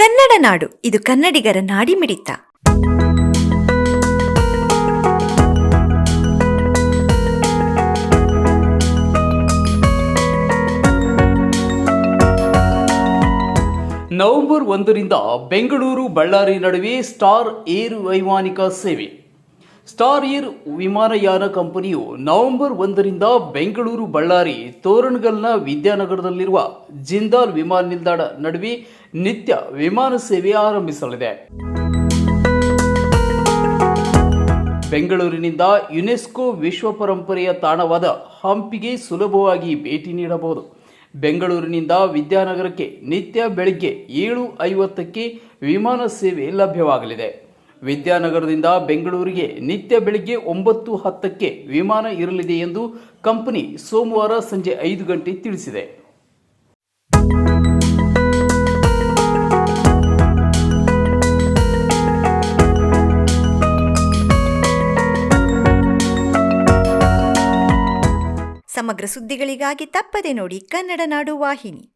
ಕನ್ನಡ ನಾಡು, ಇದು ಕನ್ನಡಿಗರ ನಾಡಿ ಮಿಡಿತ. ನವೆಂಬರ್ ಒಂದರಿಂದ ಬೆಂಗಳೂರು, ಬಳ್ಳಾರಿ ನಡುವೆ ಸ್ಟಾರ್ ಏರ್ ವೈಮಾನಿಕ ಸೇವೆ. ಸ್ಟಾರ್ ಏರ್ ವಿಮಾನಯಾನ ಕಂಪನಿಯು ನವೆಂಬರ್ ಒಂದರಿಂದ ಬೆಂಗಳೂರು ಬಳ್ಳಾರಿ ತೋರಣಗಲ್ನ ವಿದ್ಯಾನಗರದಲ್ಲಿರುವ ಜಿಂದಾಲ್ ವಿಮಾನ ನಿಲ್ದಾಣ ನಡುವೆ ನಿತ್ಯ ವಿಮಾನ ಸೇವೆ ಆರಂಭಿಸಲಿದೆ. ಬೆಂಗಳೂರಿನಿಂದ ಯುನೆಸ್ಕೋ ವಿಶ್ವ ಪರಂಪರೆಯ ತಾಣವಾದ ಹಂಪಿಗೆ ಸುಲಭವಾಗಿ ಭೇಟಿ ನೀಡಬಹುದು. ಬೆಂಗಳೂರಿನಿಂದ ವಿದ್ಯಾನಗರಕ್ಕೆ ನಿತ್ಯ ಬೆಳಗ್ಗೆ ಏಳು ಐವತ್ತಕ್ಕೆ ವಿಮಾನ ಸೇವೆ ಲಭ್ಯವಾಗಲಿದೆ. ವಿದ್ಯಾನಗರದಿಂದ ಬೆಂಗಳೂರಿಗೆ ನಿತ್ಯ ಬೆಳಗ್ಗೆ ಒಂಬತ್ತು ಹತ್ತಕ್ಕೆ ವಿಮಾನ ಇರಲಿದೆ ಎಂದು ಕಂಪನಿ ಸೋಮವಾರ ಸಂಜೆ ಐದು ಗಂಟೆ ತಿಳಿಸಿದೆ. ಸಮಗ್ರ ಸುದ್ದಿಗಳಿಗಾಗಿ ತಪ್ಪದೆ ನೋಡಿ ಕನ್ನಡ ನಾಡು ವಾಹಿನಿ.